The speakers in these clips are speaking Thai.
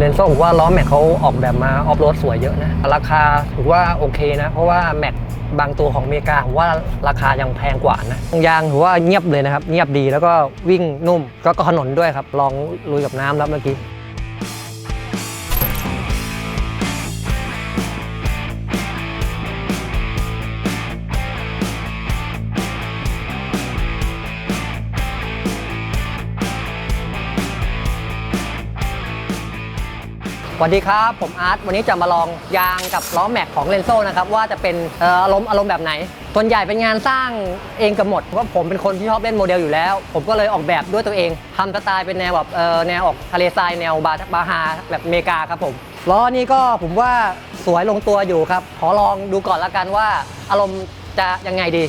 เลนโซ่ผมว่าล้อแม็กเขาออกแบบมาออฟโรดสวยเยอะนะ ราคาถือว่าโอเคนะ เพราะว่าแม็กบางตัวของอเมริกาผมว่าราคายังแพงกว่านะยางถือว่าเงียบเลยนะครับ เงียบดีแล้วก็วิ่งนุ่มก็ถนนด้วยครับ ลองลุยกับน้ำแล้วเมื่อกี้ สวัสดีครับ ผมอาร์ตวันนี้จะมาลองยางกับล้อแม็กของเลนโซนะครับว่าจะเป็นอารมณ์อารมณ์แบบไหนส่วนใหญ่เป็นงานสร้างเองกับหมดเพราะผมเป็นคนที่ชอบเล่นโมเดลอยู่แล้ว ผมก็เลยออกแบบด้วยตัวเองทำสไตล์เป็นแนวแบบแนวออกทะเลทรายแนวบาบาฮาแบบอเมริกาครับผมล้อนี้ก็ผมว่าสวยลงตัวอยู่ครับ ขอลองดูก่อนละกันว่าอารมณ์จะยังไงดี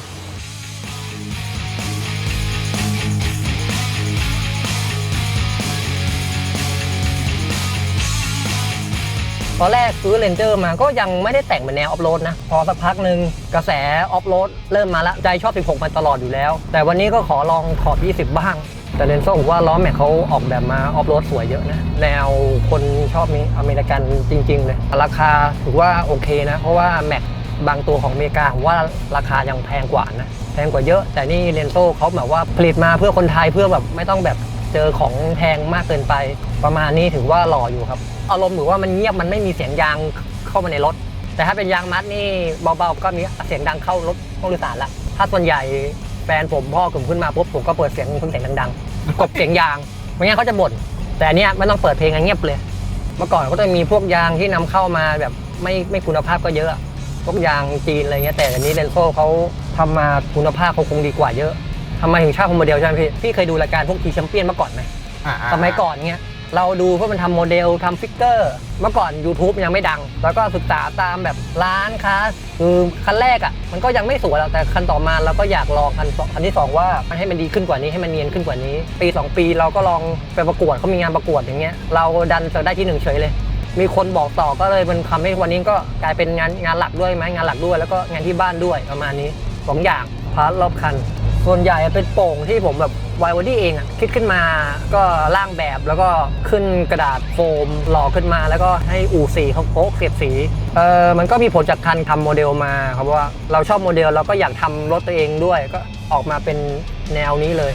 ตอนแรกซื้อเรนเจอร์มาก็ยังไม่ได้แต่งเป็นแนวออฟโรดนะ พอสักพักหนึ่งกระแสออฟโรดเริ่มมาละใจชอบ 16มันตลอดอยู่แล้ว แต่วันนี้ก็ขอลองขอบ 20 บ้าง แต่เรนโซ่ผมว่าล้อแม็กเขาออกแบบมาออฟโรดสวยเยอะนะ แนวคนชอบนี้อเมริกันจริงๆเลยราคาถือว่าโอเคนะ เพราะว่าแม็กบางตัวของอเมริกาผมว่าราคายังแพงกว่านะแพงกว่าเยอะ แต่นี่เรนโซ่เขาแบบว่าผลิตมาเพื่อคนไทยเพื่อแบบไม่ต้องแบบเจอของแพงมากเกินไป ประมาณนี้ถือว่าหล่ออยู่ครับ อารมณ์หรือว่ามันเงียบมันไม่มีเสียงยางเข้ามาในรถ แต่ถ้าเป็นยางมัดนี่เบาๆก็มีเสียงดังเข้ารถห้องโดยสารละถ้าส่วนใหญ่แฟนผมพ่อกลุ่มขึ้นมาปุ๊บผมก็เปิดเสียงเครื่องเสียงดังๆกบเสียงยางไม่งั้นเขาจะบ่นแต่อันเนี้ยไม่ต้องเปิดเพลงอะเงียบเลย เมื่อก่อนก็จะมีพวกยางที่นำเข้ามาแบบไม่ไม่คุณภาพก็เยอะพวกยางจีนอะไรเงี้ยแต่อันนี้เรนโซ่เขาทำมาคุณภาพเขาคงดีกว่าเยอะทำไมถึงชอบโมเดลใช่ไหมพี่พี่เคยดูรายการพวกทีแชมเปี้ยนมาก่อนไหมสมัยก่อนเงี้ย เราดูเพื่อมันทำโมเดลทำฟิกเกอร์ เมื่อก่อน YouTube ยังไม่ดัง แล้วก็ศึกษาตามแบบร้านค้าคือคันแรกอะ่ะ มันก็ยังไม่สวยหรอกแต่คันต่อมาเราก็อยากลองคันคันที่สองว่ามันให้มันดีขึ้นกว่านี้ให้มันเนียนขึ้นกว่านี้ ปี 2 ปีเราก็ลองไปประกวดเขามีงานประกวดอย่างเงี้ยเราดันจะได้ที่หนึ่งเฉยเลยมีคนบอกต่อก็เลยมันทำให้วันนี้ก็กลายเป็นงานงานหลักด้วยไหมงานหลักด้วย แล้วก็งานที่บ้านด้วยประมาณนี้สองอย่างพาร์ทรอบคัน ส่วนใหญ่เป็นโป่งที่ผมแบบไววอดี้เองคิดขึ้นมาก็ร่างแบบแล้วก็ขึ้นกระดาษโฟมหล่อขึ้นมาแล้วก็ให้อู่สีเขาโป๊ะเก็บสีเออมันก็มีผลจากการทำโมเดลมาครับว่าเราชอบโมเดลเราก็อยากทำรถตัวเองด้วยก็ออกมาเป็นแนวนี้เลย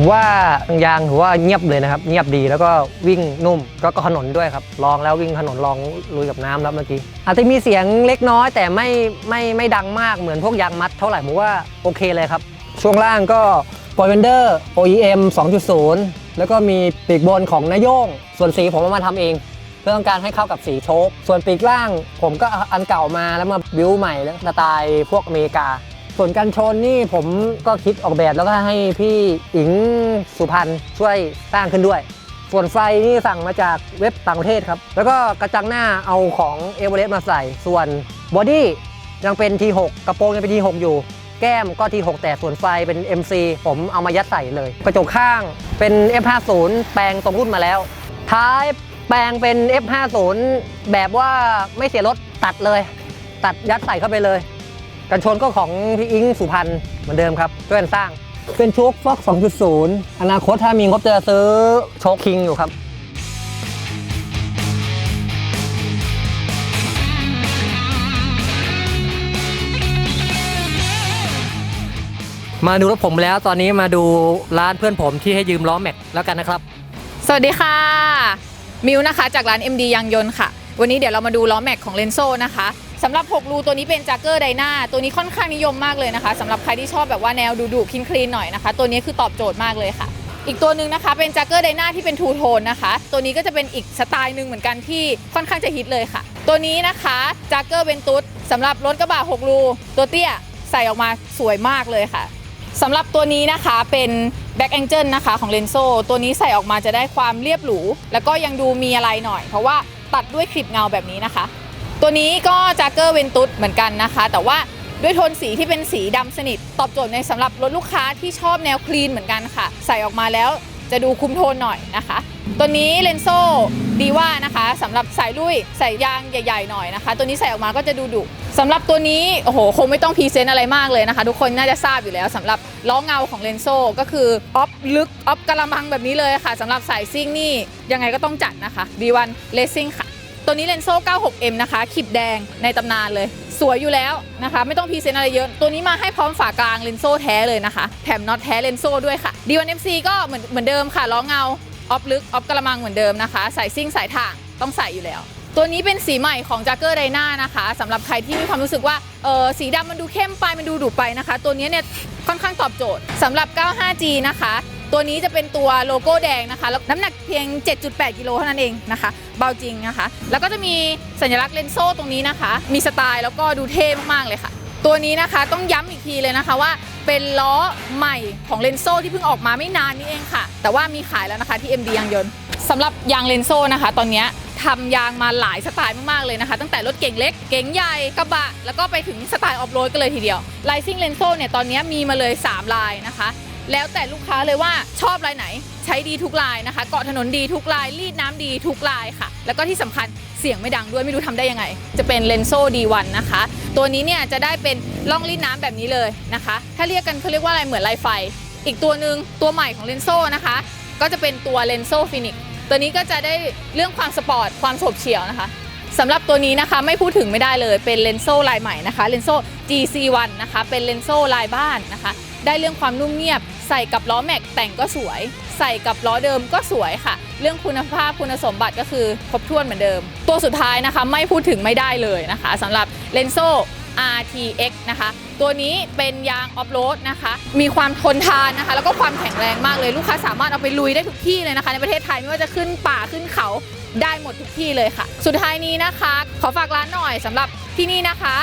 ผมว่ายางถือว่าเงียบเลยนะครับ เงียบดีแล้วก็วิ่งนุ่มก็ก็ถนนด้วยครับ ลองแล้ววิ่งถนนลองลุยกับน้ำแล้วเมื่อกี้ อาจจะมีเสียงเล็กน้อย แต่ไม่ไม่ไม่ดังมากเหมือนพวกยางมัดเท่าไหร่ผมว่าโอเคเลยครับ ช่วงล่างก็ปอยเวนเดอร์ OEM 2.0 แล้วก็มีปีกบนของนายโยง ส่วนสีผมเอามาทำเอง เพื่อต้องการให้เข้ากับสีโชคส่วนปีกล่าง ผมก็อาอันเก่ามาแล้วมาบิวใหม่แล้วสไตล์พวกอเมริกา ส่วนกันชนนี่ผมก็คิดออกแบบแล้วก็ให้พี่อิงสุพรรณช่วยสร้างขึ้นด้วย ส่วนไฟนี่สั่งมาจากเว็บต่างประเทศครับ แล้วก็กระจังหน้าเอาของเอเวอเรสต์มาใส่ ส่วนบอดี้ยังเป็น T6 กระโปรงยังเป็น T6 อยู่ แก้มก็ T6 แต่ส่วนไฟเป็น MC ผมเอามายัดใส่เลย กระจกข้างเป็น F50 แปลงตรงรุ่นมาแล้ว ท้ายแปลงเป็น F50 แบบว่าไม่เสียรถตัดเลย ตัดยัดใส่เข้าไปเลย กันชนก็ของพี่อิงสุพรรณเหมือนเดิมครับช่วยกันสร้าง เป็นโชคฟ็อก2.0 อนาคตถ้ามีงบจะซื้อโชคคิงอยู่ครับมาดูรถผมแล้วตอนนี้มาดูร้านเพื่อนผมที่ให้ยืมล้อแม็กแล้วกันนะครับ สวัสดีค่ะ มิวนะคะจากร้าน MD ยางยนต์ค่ะ วันนี้เดี๋ยวเรามาดูล้อแม็กของเลนโซนะคะ สำหรับ 6 รูตัวนี้เป็นจากเกอร์ไดนาตัวนี้ค่อนข้างนิยมมากเลยนะคะสำหรับใครที่ชอบแบบว่าแนวดุๆคลีนๆหน่อยนะคะ ตัวนี้คือตอบโจทย์มากเลยค่ะ อีกตัวหนึ่งนะคะเป็นจากเกอร์ไดนาที่เป็นทูโทนนะคะ ตัวนี้ก็จะเป็นอีกสไตล์หนึ่งเหมือนกันที่ค่อนข้างจะฮิตเลยค่ะ ตัวนี้นะคะจากเกอร์เวนตุสสำหรับรถกระบะ6รูตัวเตี้ยใส่ออกมาสวยมากเลยค่ะสำหรับตัวนี้นะคะเป็น Back Angel นะคะของ l e n z o ตัวนี้ใส่ออกมาจะได้ความเรียบหรู แล้วก็ยังดูมีอะไรหน่อย เพราะว่าตัดด้วยคลิปเงาแบบนี้นะคะ ตัวนี้ก็จากเกอร์เวนตุสเหมือนกันนะคะ แต่ว่าด้วยโทนสีที่เป็นสีดำสนิท ตอบโจทย์ในสำหรับรถลูกค้าที่ชอบแนวคลีนเหมือนกันค่ะ ใส่ออกมาแล้วจะดูคุมโทนหน่อยนะคะ ตัวนี้เลนโซดีว่านะคะสำหรับสายลุยใส่ยางใหญ่ ๆ หน่อยนะคะ ตัวนี้ใส่ออกมาก็จะดูดุสำหรับตัวนี้โอ้โหคงไม่ต้องพรีเซนต์อะไรมากเลยนะคะ ทุกคนน่าจะทราบอยู่แล้วสำหรับล้อเงาของเลนโซก็คือออฟลึกออฟกระมังแบบนี้เลยค่ะสำหรับสายซิ่งนี่ยังไงก็ต้องจัดนะคะ D1 Racing ค่ะ ตัวนี้เลนโซ่ 96M นะคะขีบแดงในตำนานเลย สวยอยู่แล้วนะคะ ไม่ต้องพรีเซนต์อะไรเยอะ ตัวนี้มาให้พร้อมฝากลางเลนโซ่แท้เลยนะคะ แถมน็อตแท้เลนโซ่ด้วยค่ะ D1MC ก็เหมือนเหมือนเดิมค่ะล้อเงาออฟลึกออฟกระมังเหมือนเดิมนะคะสายซิ่งสายถ่างต้องใส่อยู่แล้ว ตัวนี้เป็นสีใหม่ของ j a g g e r d y n a นะคะสำหรับใครที่มีความรู้สึกว่าเออสีดำมันดูเข้มไปมันดูดุไปนะคะ ตัวนี้เนี่ยค่อนข้างตอบโจทย์สำหรับ 95G นะคะ ตัวนี้จะเป็นตัวโลโก้แดงนะคะแล้วน้ำหนักเพียง 7.8 กิโลเท่านั้นเองนะคะ เบาจริงนะคะ แล้วก็จะมีสัญลักษณ์เลนโซ่ตรงนี้นะคะ มีสไตล์แล้วก็ดูเท่มากๆเลยค่ะ ตัวนี้นะคะต้องย้ำอีกทีเลยนะคะว่าเป็นล้อใหม่ของเลนโซ่ที่เพิ่งออกมาไม่นานนี้เองค่ะ แต่ว่ามีขายแล้วนะคะที่ MD ยางยนต์สำหรับยางเลนโซ่นะคะ ตอนนี้ทำยางมาหลายสไตล์มากๆเลยนะคะ ตั้งแต่รถเก่งเล็ก เก๋งใหญ่กระบะ แล้วก็ไปถึงสไตล์ออฟโรดกันเลยทีเดียวไลซิ่งเลนโซ่เนี่ยตอนนี้มีมาเลย 3 ลายนะคะ แล้วแต่ลูกค้าเลยว่าชอบลายไหน ใช้ดีทุกลายนะคะ เกาะถนนดีทุกลาย รีดน้ำดีทุกลายค่ะ แล้วก็ที่สำคัญเสียงไม่ดังด้วยไม่รู้ทำได้ยังไง จะเป็นเลนโซ่ D1 นนะคะ ตัวนี้เนี่ยจะได้เป็นล่องรีดน้ำแบบนี้เลยนะคะ ถ้าเรียกกันเขาเรียกว่าอะไรเหมือนลายไฟ อีกตัวหนึ่งตัวใหม่ของเลนโซ่นะคะ ก็จะเป็นตัวเลนโซ่ฟินิกตัวนี้ก็จะได้เรื่องความสปอร์ตความโฉบเฉี่ยวนะคะสำหรับตัวนี้นะคะไม่พูดถึงไม่ได้เลยเป็นเลนโซ่ลายใหม่นะคะเลนโซ่ GC1 นะคะเป็นเลนโซ่ลายบ้านนะคะ ได้เรื่องความนุ่มเงียบ ใส่กับล้อแม็กแต่งก็สวย ใส่กับล้อเดิมก็สวยค่ะ เรื่องคุณภาพคุณสมบัติก็คือครบถ้วนเหมือนเดิม ตัวสุดท้ายนะคะไม่พูดถึงไม่ได้เลยนะคะสำหรับเลนโซ่ RTX นะคะ ตัวนี้เป็นยางออฟโรดนะคะ มีความทนทานนะคะ แล้วก็ความแข็งแรงมากเลย ลูกค้าสามารถเอาไปลุยได้ทุกที่เลยนะคะ ในประเทศไทยไม่ว่าจะขึ้นป่าขึ้นเขาได้หมดทุกที่เลยค่ะ สุดท้ายนี้นะคะ ขอฝากร้านหน่อยสำหรับที่นี่นะคะ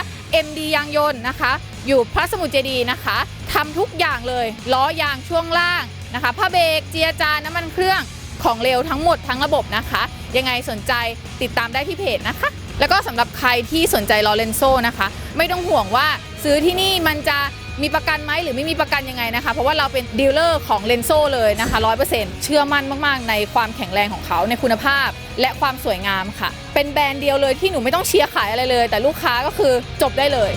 MD ยางยนต์นะคะ อยู่พระสมุทรเจดีนะคะทำทุกอย่างเลยล้อยางช่วงล่างนะคะผ้าเบรกเจียจานน้ำมันเครื่องของเร็วทั้งหมดทั้งระบบนะคะ ยังไงสนใจติดตามได้ที่เพจนะคะ แล้วก็สำหรับใครที่สนใจลอเรนโซนะคะ ไม่ต้องห่วงว่าซื้อที่นี่มันจะมีประกันไหมหรือไม่มีประกันยังไงนะคะ เพราะว่าเราเป็นดีลเลอร์ของเลนโซเลยนะคะ100%เชื่อมั่นมาก ๆ ในความแข็งแรงของเขาในคุณภาพ และความสวยงามค่ะ เป็นแบรนด์เดียวเลยที่หนูไม่ต้องเชียร์ขายอะไรเลย แต่ลูกค้าก็คือจบได้เลย